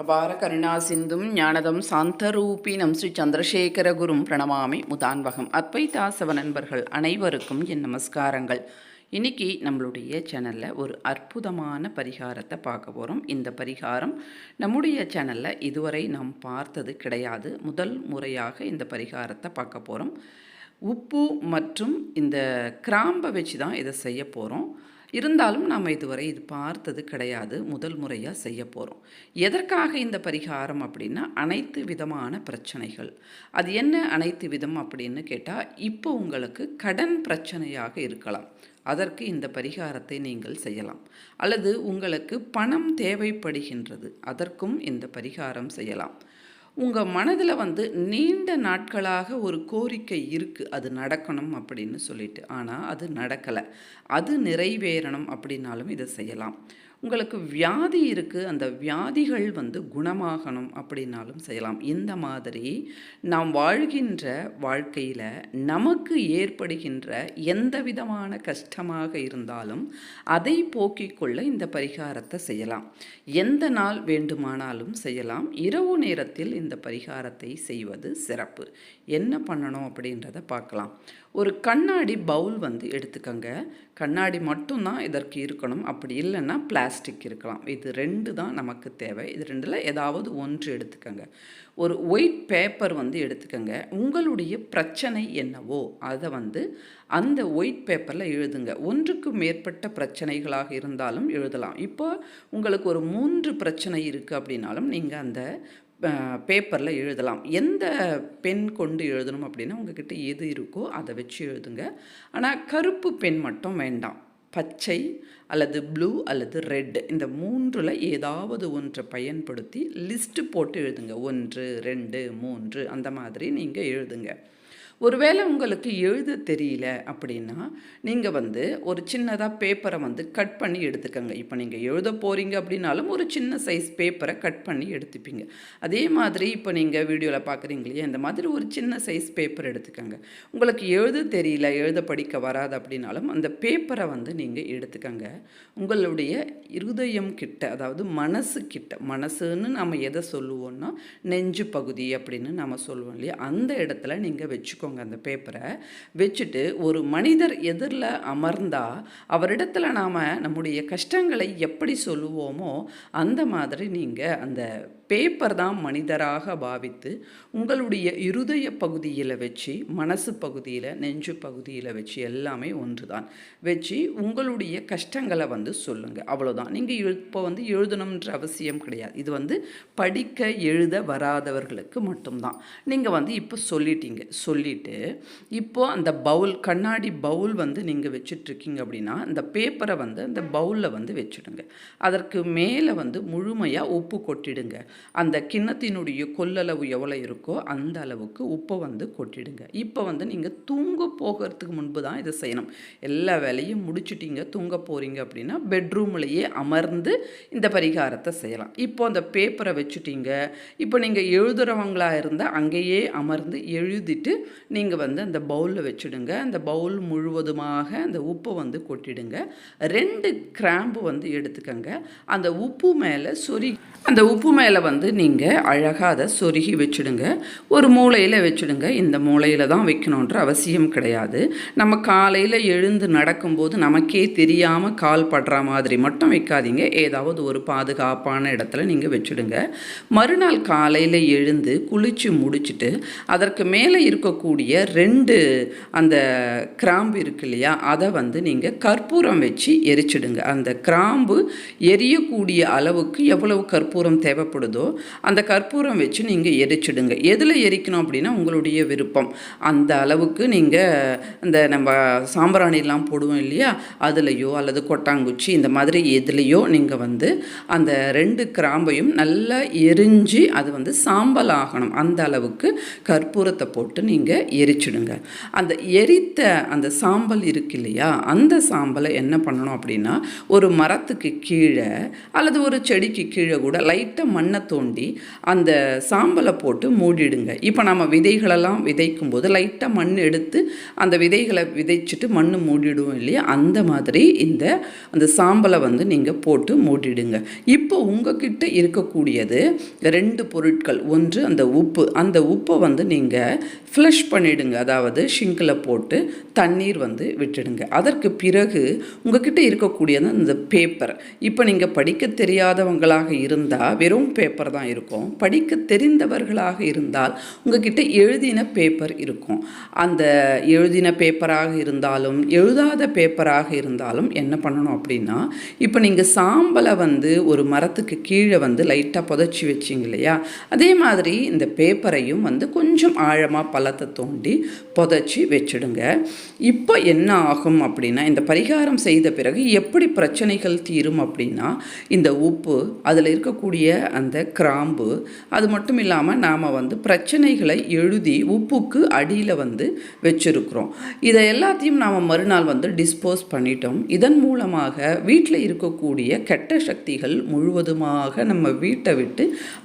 அபார கருணா சிந்தும் ஞானதம் சாந்தரூபி நம் ஸ்ரீ சந்திரசேகர குரும் பிரணமாமி முதான்வகம். அத்வைதாசவ நண்பர்கள் அனைவருக்கும் என் நமஸ்காரங்கள். இன்னைக்கு நம்மளுடைய சேனலில் ஒரு அற்புதமான பரிகாரத்தை பார்க்க போகிறோம் இந்த பரிகாரம் நம்முடைய சேனலில் இதுவரை நாம் பார்த்தது கிடையாது. முதல் முறையாக இந்த பரிகாரத்தை பார்க்க போகிறோம் உப்பு மற்றும் இந்த கிராம்பை வச்சு தான் இதை செய்ய போகிறோம் இருந்தாலும் நாம் இதுவரை இது பார்த்தது கிடையாது. முதல் முறையாக செய்ய போகிறோம் எதற்காக இந்த பரிகாரம் அப்படின்னா அனைத்து விதமான பிரச்சனைகள். அது என்ன அனைத்து விதம் அப்படின்னு கேட்டால் இப்போ உங்களுக்கு கடன் பிரச்சனையாக இருக்கலாம். அதற்கு இந்த பரிகாரத்தை நீங்கள் செய்யலாம். அல்லது உங்களுக்கு பணம் தேவைப்படுகின்றது அதற்கும் இந்த பரிகாரம் செய்யலாம். உங்கள் மனதில் வந்து நீண்ட நாட்களாக ஒரு கோரிக்கை இருக்குது அது நடக்கணும் அப்படின்னு சொல்லிட்டு. ஆனால் அது நடக்கலை. அது நிறைவேறணும் அப்படின்னாலும் இதை செய்யலாம். உங்களுக்கு வியாதி இருக்குது அந்த வியாதிகள் வந்து குணமாகணும் அப்படின்னாலும் செய்யலாம். இந்த மாதிரி நாம் வாழ்கின்ற வாழ்க்கையில் நமக்கு ஏற்படுகின்ற எந்த விதமான கஷ்டமாக இருந்தாலும் அதை போக்கிக் கொள்ள இந்த பரிகாரத்தை செய்யலாம். எந்த நாள் வேண்டுமானாலும் செய்யலாம். இரவு நேரத்தில் இந்த பரிகாரத்தை செய்வது சிறப்பு. என்ன பண்ணணும் அப்படின்றத பார்க்கலாம். ஒரு கண்ணாடி பவுல் வந்து எடுத்துக்கங்க. கண்ணாடி மட்டும்தான் இதற்கு இருக்கணும். அப்படி இல்லைன்னா பிளாஸ்டிக் இருக்கலாம். இது ரெண்டு தான் நமக்கு தேவை. இது ரெண்டில் ஏதாவது ஒன்று எடுத்துக்கோங்க. ஒரு ஒயிட் பேப்பர் வந்து எடுத்துக்கோங்க. உங்களுடைய பிரச்சனை என்னவோ அதை வந்து அந்த ஒயிட் பேப்பரில் எழுதுங்க. ஒன்றுக்கு மேற்பட்ட பிரச்சனைகளாக இருந்தாலும் எழுதலாம். இப்போ உங்களுக்கு ஒரு மூன்று பிரச்சனை இருக்குது அப்படின்னாலும் நீங்கள் அந்த பேப்பரில் எழுதலாம். எந்த பென் கொண்டு எழுதணும் அப்படின்னா உங்ககிட்ட எது இருக்கோ அதை வச்சு எழுதுங்க. ஆனால் கருப்பு பென் மட்டும் வேண்டாம். பச்சை அல்லது ப்ளூ அல்லது ரெட் இந்த மூன்றில் ஏதாவது ஒன்றை பயன்படுத்தி லிஸ்ட்டு போட்டு எழுதுங்க. ஒன்று ரெண்டு மூன்று அந்த மாதிரி நீங்கள் எழுதுங்க. ஒருவேளை உங்களுக்கு எழுத தெரியல அப்படின்னா நீங்கள் வந்து ஒரு சின்னதாக பேப்பரை வந்து கட் பண்ணி எடுத்துக்கோங்க. இப்போ நீங்கள் எழுத போகிறீங்க அப்படின்னாலும் ஒரு சின்ன சைஸ் பேப்பரை கட் பண்ணி எடுத்துப்பீங்க. அதே மாதிரி இப்போ நீங்கள் வீடியோவில் பார்க்குறீங்க இல்லையா இந்த மாதிரி ஒரு சின்ன சைஸ் பேப்பர் எடுத்துக்கோங்க. உங்களுக்கு எழுத தெரியல எழுத படிக்க வராது அப்படின்னாலும் அந்த பேப்பரை வந்து நீங்கள் எடுத்துக்கோங்க. உங்களுடைய இருதயம் கிட்ட அதாவது மனசு கிட்ட மனசுன்னு நம்ம எதை சொல்லுவோம்னா நெஞ்சு பகுதி அப்படின்னு நம்ம சொல்லுவோம் இல்லையா அந்த இடத்துல நீங்கள் வச்சுக்கோங்க. வச்சுக்கோங்க அந்த பேப்பரை வச்சுட்டு ஒரு மனிதர் எதிரில் அமர்ந்தால் அவரிடத்துல நாம் நம்முடைய கஷ்டங்களை எப்படி சொல்லுவோமோ அந்த மாதிரி நீங்கள் அந்த பேப்பர் தான் மனிதராக பாவித்து உங்களுடைய இருதய பகுதியில் வச்சு மனசு பகுதியில் நெஞ்சு பகுதியில் வச்சு எல்லாமே ஒன்று தான் வச்சு உங்களுடைய கஷ்டங்களை வந்து சொல்லுங்கள் அவ்வளோதான் நீங்கள் இப்போ வந்து எழுதணுன்ற அவசியம் கிடையாது. இது வந்து படிக்க எழுத வராதவர்களுக்கு மட்டும்தான். நீங்கள் வந்து இப்போ சொல்லிட்டீங்க. சொல்லிட்டு இப்போது அந்த பவுல் கண்ணாடி பவுல் வந்து நீங்கள் வச்சிட்ருக்கீங்க அப்படின்னா அந்த பேப்பரை வந்து அந்த பவுலில் வந்து வச்சுடுங்க. அதற்கு மேலே வந்து முழுமையாக உப்பு கொட்டிடுங்க. அந்த கிண்ணத்தினுடைய கொள்ளளவு எவ்வளோ இருக்கோ அந்த அளவுக்கு உப்பை வந்து கொட்டிடுங்க. இப்போ வந்து நீங்கள் தூங்க போகிறதுக்கு முன்பு தான் இதை செய்யணும். எல்லா வேலையும் முடிச்சுட்டீங்க தூங்க போகிறீங்க அப்படின்னா பெட்ரூம்லேயே அமர்ந்து இந்த பரிகாரத்தை செய்யலாம். இப்போ அந்த பேப்பரை வச்சுட்டீங்க. இப்போ நீங்கள் எழுதுகிறவங்களாக இருந்தால் அங்கேயே அமர்ந்து எழுதிட்டு நீங்கள் வந்து அந்த பவுலில் வச்சுடுங்க. அந்த பவுல் முழுவதுமாக அந்த உப்பை வந்து கொட்டிடுங்க. ரெண்டு கிராம்பு வந்து எடுத்துக்கோங்க. அந்த உப்பு மேலே சொரி அந்த உப்பு மேலே வந்து நீங்கள் அழகாக அதை சொருகி வச்சுடுங்க. ஒரு மூளையில் வச்சுடுங்க. இந்த மூளையில் தான் வைக்கணுன்ற அவசியம் கிடையாது. நம்ம காலையில் எழுந்து நடக்கும்போது நமக்கே தெரியாமல் கால் படுற மாதிரி மட்டும் வைக்காதீங்க. ஏதாவது ஒரு பாதுகாப்பான இடத்துல நீங்கள் வச்சுடுங்க. மறுநாள் காலையில் எழுந்து குளித்து முடிச்சுட்டு அதற்கு மேலே இருக்கக்கூடிய ரெண்டு அந்த கிராம்பு இருக்கு இல்லையா? அதை வந்து நீங்கள் கற்பூரம் வச்சு எரிச்சிடுங்க. அந்த கிராம்பு எரியக்கூடிய அளவுக்கு எவ்வளவு கற்பூரம் தேவைப்படுதோ அந்த கற்பூரம் வச்சு நீங்கள் எரிச்சிடுங்க. எதில் எரிக்கணும் அப்படின்னா உங்களுடைய விருப்பம். அந்த அளவுக்கு நீங்கள் இந்த நம்ம சாம்பிராணிலாம் போடுவோம் இல்லையா? அதுலேயோ அல்லது கொட்டாங்குச்சி இந்த மாதிரி எதுலேயோ நீங்கள் வந்து அந்த ரெண்டு கிராம்பையும் நல்லா எரிஞ்சு அது வந்து சாம்பல் ஆகணும். அந்த அளவுக்கு கற்பூரத்தை போட்டு நீங்கள் எரிச்சிடுங்க. அந்த எரித்த அந்த சாம்பல் இருக்கு இல்லையா? அந்த சாம்பலை என்ன பண்ணணும் அப்படின்னா ஒரு மரத்துக்கு கீழே அல்லது ஒரு செடிக்கு கீழே கூட லைட்டாக மண்ணை தோண்டி அந்த சாம்பலை போட்டு மூடிடுங்க. இப்போ நம்ம விதைகளெல்லாம் விதைக்கும் போது லைட்டாக மண் எடுத்து அந்த விதைகளை விதைச்சிட்டு மண் மூடிடுவோம் இல்லையா? அந்த மாதிரி இந்த அந்த சாம்பலை வந்து நீங்கள் போட்டு மூடிடுங்க. இப்போ உங்ககிட்ட இருக்கக்கூடியது ரெண்டு பொருட்கள். ஒன்று அந்த உப்பு. அந்த உப்பை வந்து நீங்கள் ஃப்ளஷ் பண்ணிடுங்க. அதாவது ஷிங்கில் போட்டு தண்ணீர் வந்து விட்டுடுங்க. அதற்கு பிறகு உங்ககிட்ட இருக்கக்கூடியது அந்த பேப்பர் இப்போ நீங்கள் படிக்க தெரியாதவங்களாக இருந்தால் வெறும் பேப்பர் தான் இருக்கும். படிக்க தெரிந்தவர்களாக இருந்தால் உங்ககிட்ட எழுதின பேப்பர் இருக்கும். அந்த எழுதின பேப்பராக இருந்தாலும் எழுதாத பேப்பராக இருந்தாலும் என்ன பண்ணணும் அப்படின்னா இப்போ நீங்கள் சாம்பலை வந்து ஒரு மரத்துக்கு கீழே வந்து லைட்டாக புதைச்சி வச்சிங்க இல்லையா? அதே மாதிரி இந்த பேப்பரையும் வந்து கொஞ்சம் ஆழமாக பழத்தை தோண்டி புதைச்சி வச்சிடுங்க. இப்போ என்ன ஆகும் அப்படின்னா இந்த பரிகாரம் செய்த பிறகு எப்படி பிரச்சனைகள் தீரும் அப்படின்னா இந்த உப்பு அதில் இருக்கக்கூடிய அந்த கிராம்பு. அது மட்டும் இல்லாமல் நாம் வந்து பிரச்சனைகளை எழுதி உப்புக்கு அடியில் வந்து வச்சுருக்குறோம். இதை எல்லாத்தையும் நாம் மறுநாள் வந்து டிஸ்போஸ் பண்ணிட்டோம். இதன் மூலமாக வீட்டில் இருக்கக்கூடிய கெட்ட சக்திகள் முழுவதுமாக நம்ம வீட்டை விட்டு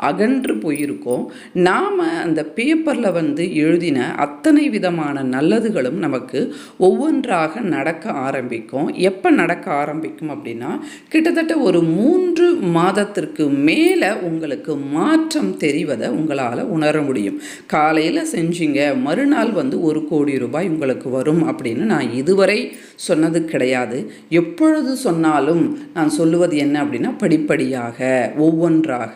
அகன்று போயிருக்கோம். நாம் அந்த பேப்பரில் வந்து எழுதின அத்தனை விதமான நல்லதுகளும் நமக்கு ஒவ்வொன்றாக நடக்க ஆரம்பிக்கும். எப்போ நடக்க ஆரம்பிக்கும் அப்படின்னா கிட்டத்தட்ட ஒரு மூன்று மாதத்திற்கு மேலே உங்கள் உங்களுக்கு மாற்றம் தெரிவதை உங்களால் உணர முடியும். காலையில் செஞ்சீங்க மறுநாள் வந்து ஒரு கோடி ரூபாய் உங்களுக்கு வரும் அப்படின்னு நான் இதுவரை சொன்னது கிடையாது. எப்பொழுது சொன்னாலும் நான் சொல்லுவது என்ன அப்படின்னா படிப்படியாக ஒவ்வொன்றாக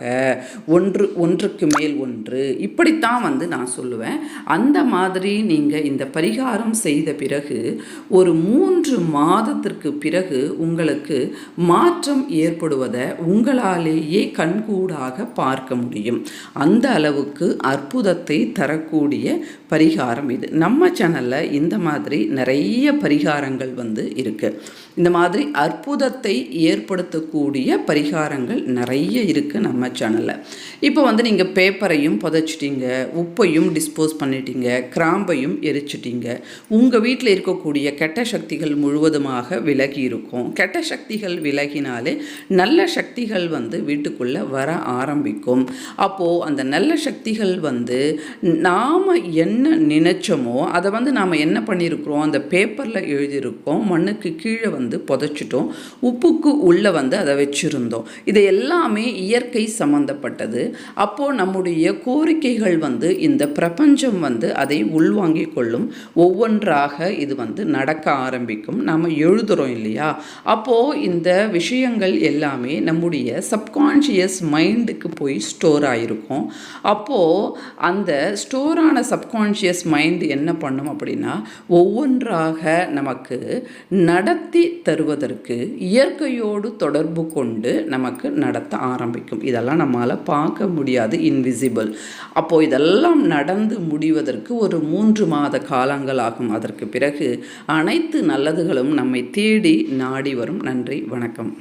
ஒன்று ஒன்றுக்கு மேல் ஒன்று இப்படித்தான் வந்து நான் சொல்லுவேன். அந்த மாதிரி நீங்கள் இந்த பரிகாரம் செய்த பிறகு ஒரு மூன்று மாதத்திற்கு பிறகு உங்களுக்கு மாற்றம் ஏற்படுவதை உங்களாலேயே கண்கூடாக பார்க்க முடியும். அந்த அளவுக்கு அற்புதத்தை தரக்கூடிய பரிகாரம் இது. நம்ம சேனலில் இந்த மாதிரி நிறைய பரிகாரங்கள் வந்து இருக்குது இந்த மாதிரி அற்புதத்தை ஏற்படுத்தக்கூடிய பரிகாரங்கள் நிறைய இருக்குது நம்ம சேனலில் இப்போ வந்து நீங்கள் பேப்பரையும் புதைச்சிட்டீங்க உப்பையும் டிஸ்போஸ் பண்ணிட்டீங்க கிராம்பையும் எரிச்சிட்டீங்க. உங்கள் வீட்டில் இருக்கக்கூடிய கெட்ட சக்திகள் முழுவதுமாக விலகி இருக்கும். கெட்ட சக்திகள் விலகினாலே நல்ல சக்திகள் வந்து வீட்டுக்குள்ளே வர ஆரம்பிக்கும். அப்போது அந்த நல்ல சக்திகள் வந்து நாம் என்ன நினைச்சோமோ அதை வந்து நாம் என்ன பண்ணியிருக்கிறோம் அந்த பேப்பரில் எழுதியிருக்கோம் மண்ணுக்கு கீழே வந்து புதைச்சிட்டோம். உப்புக்கு உள்ளே வந்து அதை வச்சுருந்தோம். இது எல்லாமே இயற்கை சம்மந்தப்பட்டது அப்போது நம்முடைய கோரிக்கைகள் வந்து இந்த பிரபஞ்சம் வந்து அதை உள்வாங்கிக் கொள்ளும். ஒவ்வொன்றாக இது வந்து நடக்க ஆரம்பிக்கும். நாம் எழுதுகிறோம் இல்லையா? அப்போது இந்த விஷயங்கள் எல்லாமே நம்முடைய சப்கான்ஷியஸ் மைண்டுக்கு போய் ஸ்டோர் ஆகிருக்கும் அப்போது அந்த ஸ்டோரான சப்கான்ஷியஸ் மைண்ட் என்ன பண்ணும் அப்படின்னா ஒவ்வொன்றாக நமக்கு நடத்தி தருவதற்கு இயற்கையோடு தொடர்பு கொண்டு நமக்கு நடத்த ஆரம்பிக்கும். இதெல்லாம் நம்மளால் பார்க்க முடியாது இன்விசிபிள் அப்போது இதெல்லாம் நடந்து முடிவதற்கு ஒரு மூன்று மாத காலங்கள் ஆகும். அதற்கு பிறகு அனைத்து நல்லதுகளும் நம்மை தேடி நாடி வரும். நன்றி வணக்கம்.